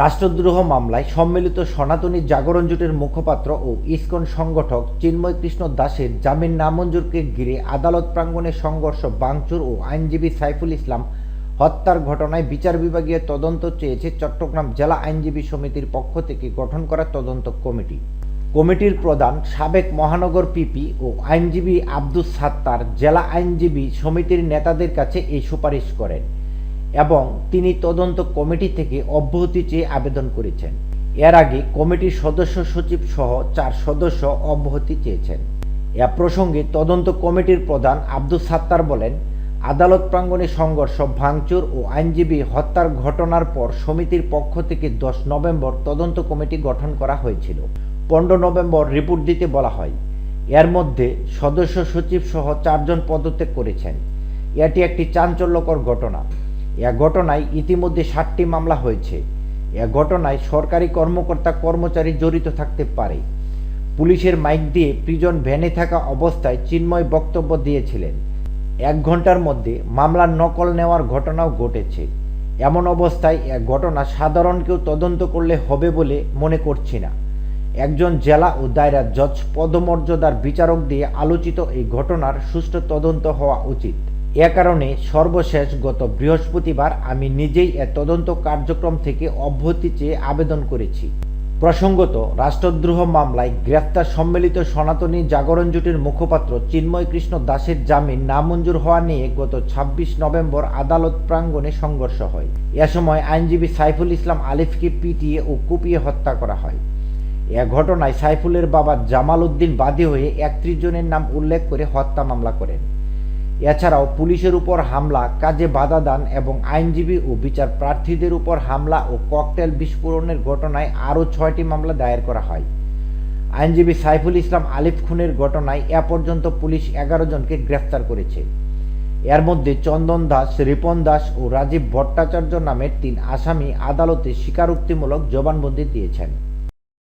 রাষ্ট্রদ্রোহ মামলায় সম্মিলিত সনাতনী জাগরণ জোটের মুখপাত্র ও ইসকন সংগঠক চিন্ময় কৃষ্ণ দাসের জামিন নামঞ্জুরকে ঘিরে আদালত প্রাঙ্গণে সংঘর্ষ বাংচুর ও আইনজীবী সাইফুল ইসলাম হত্যার ঘটনায় বিচার বিভাগীয় তদন্ত চেয়েছে চট্টগ্রাম জেলা আইনজীবী সমিতির পক্ষ থেকে গঠন করা তদন্ত কমিটি। কমিটির প্রধান সাবেক মহানগর পিপি ও আইনজীবী আব্দুস সাত্তার জেলা আইনজীবী সমিতির নেতাদের কাছে এই সুপারিশ করেন। এবং তিনি তদন্ত কমিটি থেকে অব্যাহতি চেয়ে আবেদন করেছেন। এর আগে কমিটির সদস্য সচিব সহ চার সদস্য অব্যাহতি চেয়েছেন। এ প্রসঙ্গে তদন্ত কমিটির প্রধান আব্দুস সাত্তার বলেন, আদালত প্রাঙ্গণে সংঘর্ষ, ভাঙচুর ও আইনজীবী হত্যার ঘটনার পর সমিতির পক্ষ থেকে দশ নভেম্বর তদন্ত কমিটি গঠন করা হয়েছিল। পনেরো নভেম্বর রিপোর্ট দিতে বলা হয়। এর মধ্যে সদস্য সচিব সহ চারজন পদত্যাগ করেছেন। এটি একটি চাঞ্চল্যকর ঘটনা। এ ঘটনায় ইতিমধ্যে সাতটি মামলা হয়েছে। এ ঘটনায় সরকারি কর্মকর্তা কর্মচারী জড়িত থাকতে পারে। পুলিশের মাইক দিয়ে প্রিজন ভ্যানে থাকা অবস্থায় চিন্ময় বক্তব্য দিয়েছিলেন। এক ঘণ্টার মধ্যে মামলার নকল নেওয়ার ঘটনাও ঘটেছে। এমন অবস্থায় এক ঘটনা সাধারণ কেউ তদন্ত করলে হবে বলে মনে করছি না। একজন জেলা ও দায়রা জজ পদমর্যাদার বিচারক দিয়ে আলোচিত এই ঘটনার সুষ্ঠু তদন্ত হওয়া উচিত। এ কারণে সর্বশেষ গত বৃহস্পতিবার আমি নিজেই এ তদন্ত কার্যক্রম থেকে অব্যাহতি চেয়ে আবেদন করেছি। প্রসঙ্গত, রাষ্ট্রদ্রোহ মামলায় গ্রেফতার সম্মিলিত সনাতনী জাগরণ জোটের মুখপাত্র চিন্ময় কৃষ্ণ দাসের জামিন নামঞ্জুর হওয়া নিয়ে গত ছাব্বিশ নভেম্বর আদালত প্রাঙ্গণে সংঘর্ষ হয়। এ সময় আইনজীবী সাইফুল ইসলাম আলিফকে পিটিয়ে ও কুপিয়ে হত্যা করা হয়। এ ঘটনায় সাইফুলের বাবা জামাল উদ্দিন বাদী হয়ে একত্রিশ জনের নাম উল্লেখ করে হত্যা মামলা করেন। এছাড়াও পুলিশের উপর হামলা, কাজে বাধা দান এবং আইনজীবী ও বিচার প্রার্থীদের উপর হামলা ও ককটেল বিস্ফোরণের ঘটনায় আরও ছয়টি মামলা দায়ের করা হয়। আইনজীবী সাইফুল ইসলাম আলিফ খুনের ঘটনায় এ পর্যন্ত পুলিশ এগারো জনকে গ্রেফতার করেছে। এর মধ্যে চন্দন দাস, রিপন দাস ও রাজীব ভট্টাচার্য নামের তিন আসামি আদালতে স্বীকারোক্তিমূলক জবানবন্দি দিয়েছেন।